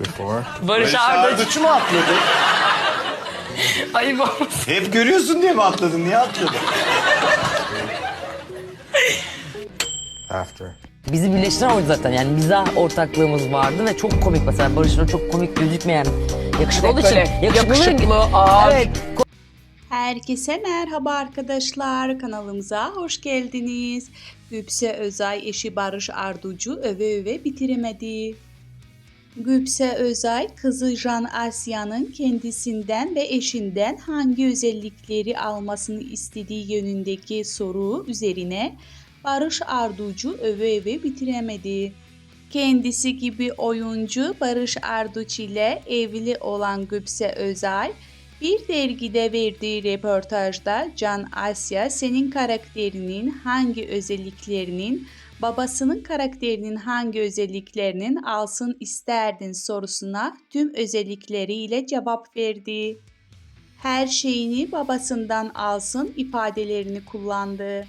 before. Barış Arduç. Arduç'u mu atladı? Ayıp olmasın. Hep görüyorsun diye mi atladın? Niye atladın? After. Bizi birleştiren oydu zaten yani mizah ortaklığımız vardı ve çok komik mesela Barış'ın o çok komik gözükmeyen yakışıklı olduğu için böyle yakışıklı, yakışıklı, ağır. Evet Herkese merhaba arkadaşlar. Kanalımıza hoş geldiniz. Güpse Özay eşi Barış Arducu öve öve bitiremedi. Güpse Özay kızı Asya'nın kendisinden ve eşinden hangi özellikleri almasını istediği yönündeki soru üzerine Barış Arducu öve öve bitiremedi. Kendisi gibi oyuncu Barış Arduç ile evli olan Güpse Özay, bir dergide verdiği röportajda Can Asya senin karakterinin hangi özelliklerinin, babasının karakterinin hangi özelliklerinin alsın isterdin sorusuna tüm özellikleriyle cevap verdi. Her şeyini babasından alsın ifadelerini kullandı.